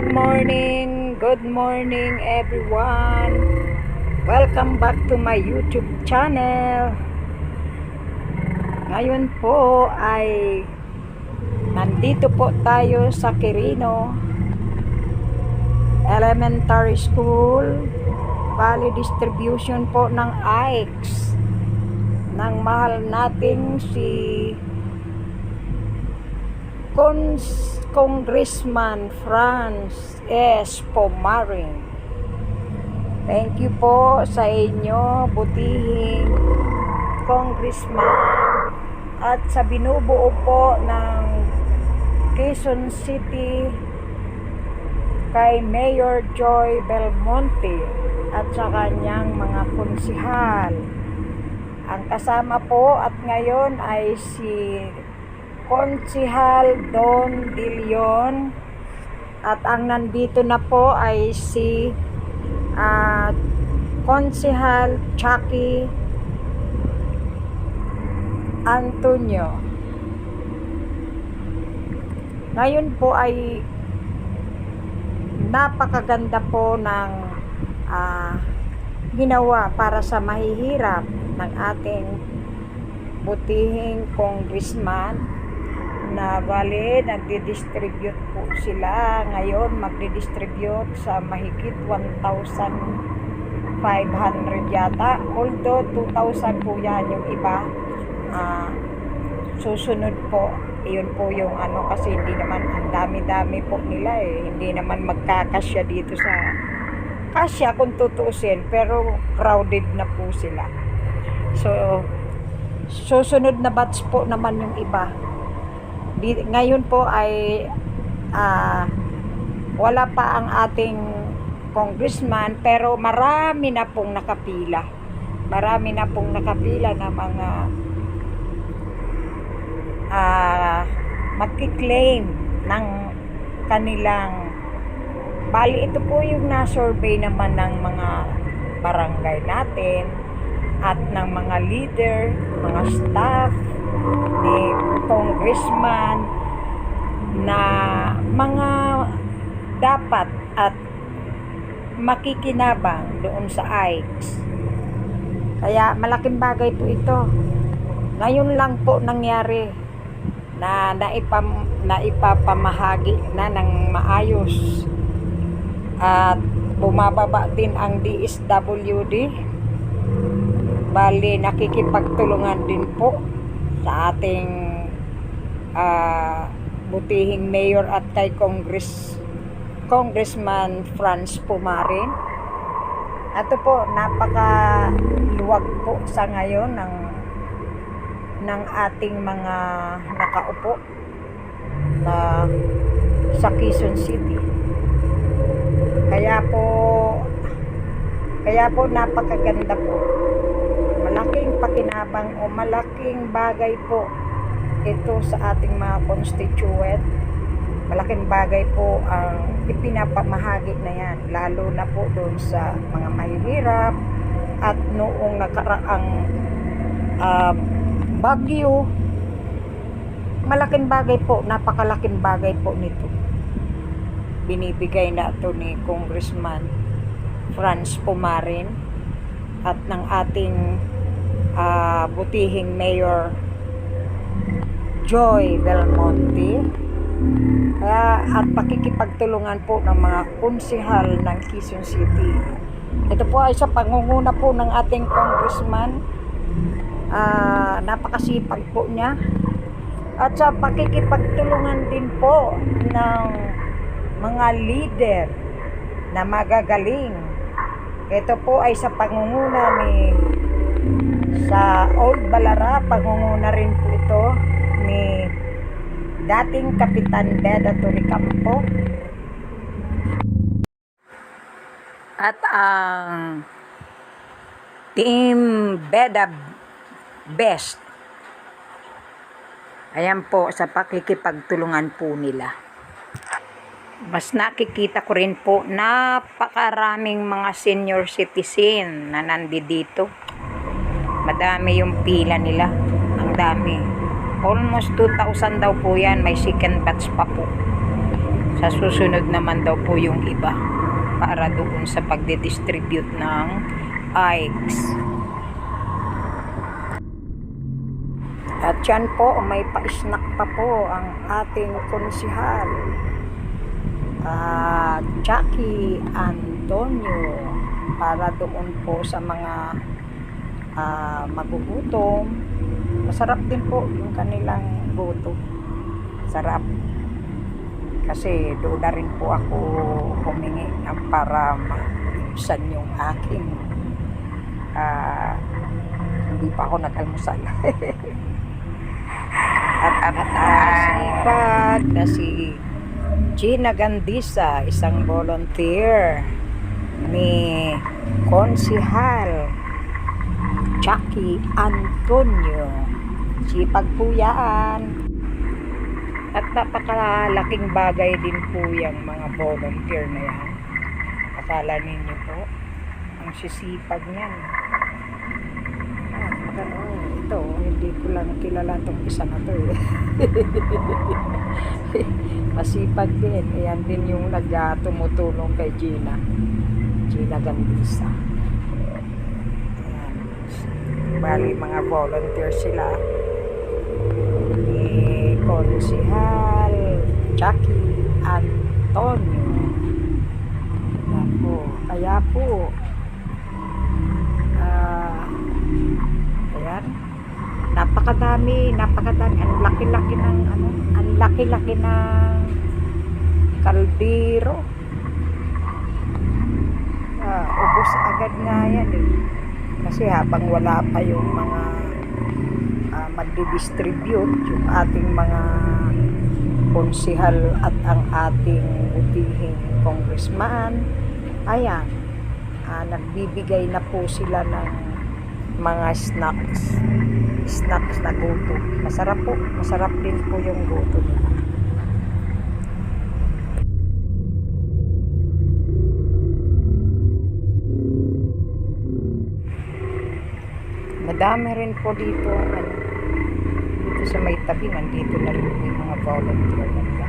Good morning, good morning everyone. Welcome back to my YouTube channel. Ngayon po ay nandito po tayo sa Quirino Elementary School Valley Distribution po ng AIX ng mahal nating si Cons Congressman Franz S. Pomarin. Thank you po sa inyo, butihing Congressman at sa binubuo po ng Quezon City kay Mayor Joy Belmonte at sa kanyang mga konsihal. Ang kasama po at ngayon ay si Konsihal Don Dilion at ang nandito na po ay si uh, Konsihal Chucky Antonio. Ngayon po ay napakaganda po ng ah, ginawa para sa mahihirap ng ating butihing congressman na bali nagdi-distribute po sila. Ngayon magdi-distribute sa mahigit 1,500 yata. Although 2,000 po yan yung iba. Ah, susunod po yun po yung ano kasi hindi naman ang dami-dami po nila eh. Hindi naman magkakasya dito sa kasya kung tutuusin pero crowded na po sila. So susunod na batch po naman yung iba Di, ngayon po ay ah, wala pa ang ating congressman pero marami na pong nakapila. Marami na pong nakapila na mga ah magki-claim ng kanilang bali ito po yung na-survey naman ng mga barangay natin at ng mga leader, mga staff ni congressman na mga dapat at makikinabang doon sa AIX. Kaya malaking bagay po ito. Ngayon lang po nangyari na naipam, naipapamahagi na ng maayos at bumababa din ang DSWD bali nakikipagtulungan din po sa ating ah, butihing mayor at kay Congress Congressman Franz Pumarin Ito po napaka luwag po sa ngayon ng ng ating mga nakaupo na sa Quezon City. Kaya po kaya po napakaganda po. Malaking pakinabang o malaking bagay po ito sa ating mga constituent. Malaking bagay po ang ipinapamahagi na yan. Lalo na po doon sa mga mahihirap at noong nakaraang uh, Bagyo. Malaking bagay po, napakalaking bagay po nito. Binibigay na ito ni Congressman Franz Pumarin at ng ating uh, butihing Mayor Joy Belmonte. Kaya, at pakikipagtulungan po ng mga konsihal ng Quezon City. Ito po ay sa pangunguna po ng ating congressman uh, napakasipag po niya at sa pakikipagtulungan din po ng mga leader na magagaling ito po ay sa pangunguna ni sa Old Balara pangunguna rin po ito ni dating Kapitan Beda Toricampo at ang Team Beda best. Ayan po sa pakikipagtulungan po nila. Mas nakikita ko rin po napakaraming mga senior citizen na nandito. Madami yung pila nila. Ang dami. Almost 2,000 daw po yan. May second batch pa po. Sa susunod naman daw po yung iba para doon sa pagde-distribute ng IKES. At yan po, may pa-snack pa po ang ating konsihal. Ah, Jackie Antonio para doon po sa mga ah, magugutom. Masarap din po yung kanilang luto. Sarap. Kasi doon na rin po ako humingi ng para maibsan yung aking ah, hindi pa ako nag-almusal. at at asipat na si Gina Gandisa, isang volunteer ni Konsihal Jackie Antonio. Sipag po yan. At napakalaking bagay din po yung mga volunteer na yan. Akala ninyo po, ang sisipag niyan. Ah, magano, ito, hindi ko lang kilala itong isa na to eh. Masipag din. Ayan din yung nag ah, kay Gina. Gina Gandisa. Bali, mga volunteer sila. Ni Konsihal Jackie Antonio. Ayan po. Kaya po, ah, ayan, napakadami, napakadami, ang laki-laki ng ano, ang laki-laki ng kaldero. Ah, ubos agad nga yan eh. Kasi habang wala pa yung mga ah, magdi-distribute, yung ating mga konsihal at ang ating utihing congressman, ayan, ah, nagbibigay na po sila ng mga snacks snacks na goto. Masarap po. Masarap din po yung goto nila. Madami rin po dito. Ano, dito sa may tabi, nandito na rin po yung mga volunteer nila.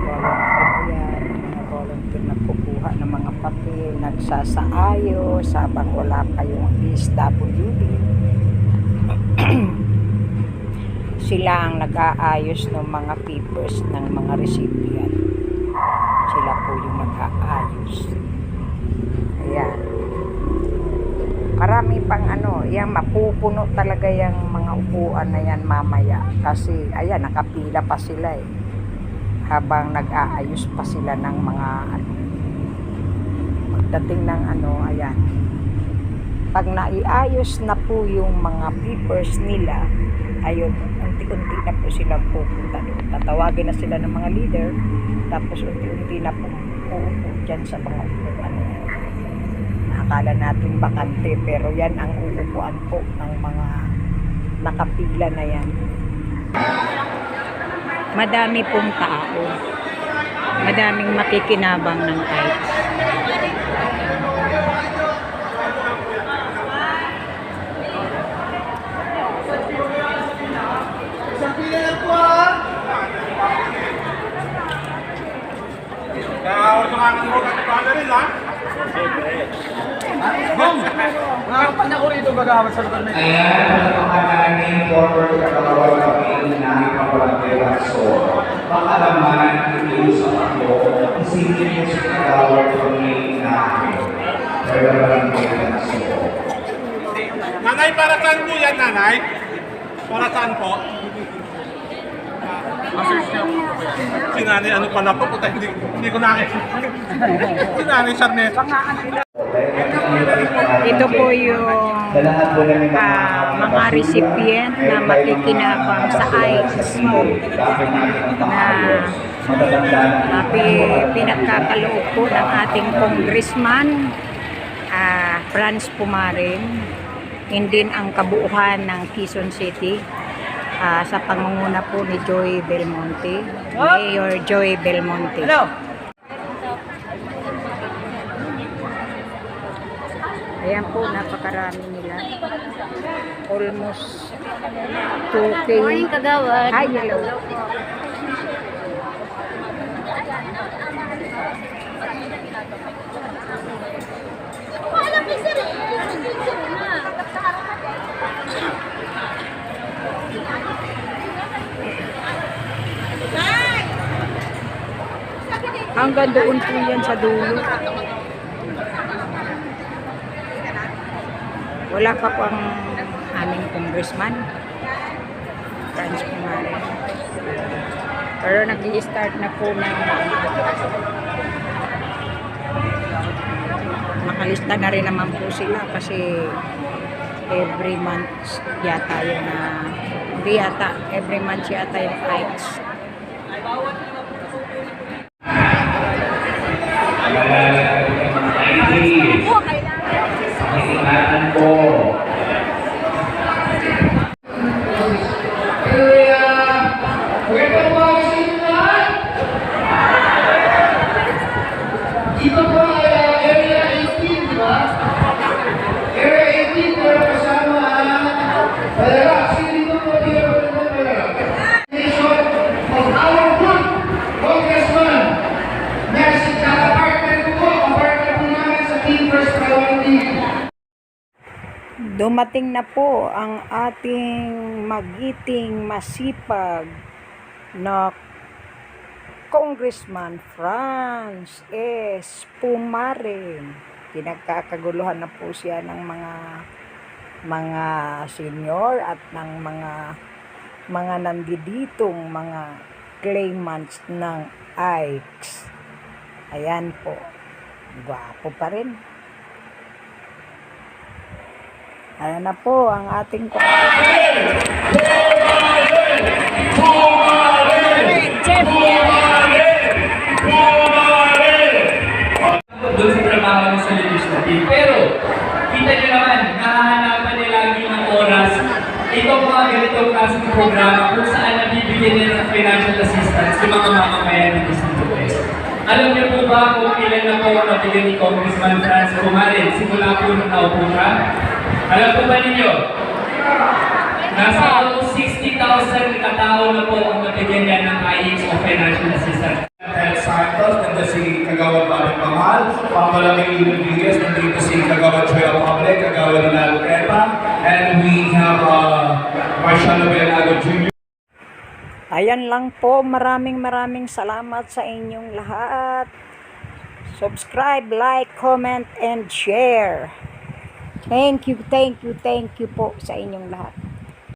Volunteer yan, mga volunteer na kukuha ng mga papel, nagsasaayos, habang wala pa yung DSWD. sila ang nag-aayos ng mga papers ng mga recipient. Sila po yung nag-aayos. Ayan. Marami pang ano, yan mapupuno talaga yung mga upuan na yan mamaya. Kasi, ayan, nakapila pa sila eh. Habang nag-aayos pa sila ng mga ano. Pagdating ng ano, ayan. Pag naiayos na po yung mga papers nila, ayun, unti-unti na po sila pupunta doon. Tatawagin na sila ng mga leader, tapos unti-unti na po uupo dyan sa mga upuan. Akala natin bakante, pero yan ang uupuan po ng mga nakapila na yan. Madami pong tao. Madaming makikinabang ng kahit. Kaya usakan mo ng pala rin ha. Nakakapan ako rito magawa sa lugar na ito. Ayan, pagkakataan ni former kakalawal kami namin kapalagay so baka naman iusap ako isipin mo sa kakalawal kami namin. Pero parang kaya so. Nanay, para saan po yan, nanay? Para saan po? Si nanay, ano pala po? Puta, hindi, hindi ko nakita. si nanay, Sarneta. Ito po yung ah, mga recipient na makikinabang sa ICE na pi- pinagkakaloob po ng ating congressman ah, Franz Pumarin yun din ang kabuuhan ng Quezon City ah, sa pangunguna po ni Joy Belmonte Mayor Joy Belmonte Hello! Ayan po, napakarami nila. Almost 2K. Morning, Kagawad. Hi, hello. Hanggang doon po yan sa dulo. Wala pa po ang aming congressman. Franz Pumares. Pero nag-i-start na po na nakalista na rin naman po sila kasi every month yata yung na hindi yata every month yata yung fights Ladies, pakinggan po. Dito po ay uh, area 18, di ba? Area 18, pero kasama ang Balera. Sino dito po dito po dito Balera? Nation of our good congressman. Next, kakapartner ko po, kapartner po namin sa Team First Priority. Dumating na po ang ating magiting masipag na Congressman Franz S. Pumarin. Pinagkakaguluhan na po siya ng mga mga senior at ng mga mga nandiditong mga claimants ng ICE. Ayan po. Gwapo pa rin. Ayan na po ang ating doon sa trabaho niya sa legislative. Pero, kita niyo naman, nahahanapan niya lagi ng oras itong mga ganitong klaseng programa kung saan nabibigyan ng financial assistance sa mga mamamayan ng Distrito West. Alam niyo po ba kung ilan na po ang nabigyan ni Congressman Franz Pumarin simula po nung naupo siya? Alam po ba ninyo? Nasa almost 60,000 katao na po ang nabigyan niya ng IX o financial assistance. Ted Santos, nandito si Kagawad Babet Mahal, Pampalamig Rodriguez, nandito si Kagawad Choya Public, Kagawad Rinaldo Crepa, and we have uh, Marciano Belenago Jr. Ayan lang po. Maraming maraming salamat sa inyong lahat. Subscribe, like, comment, and share. Thank you, thank you, thank you po sa inyong lahat.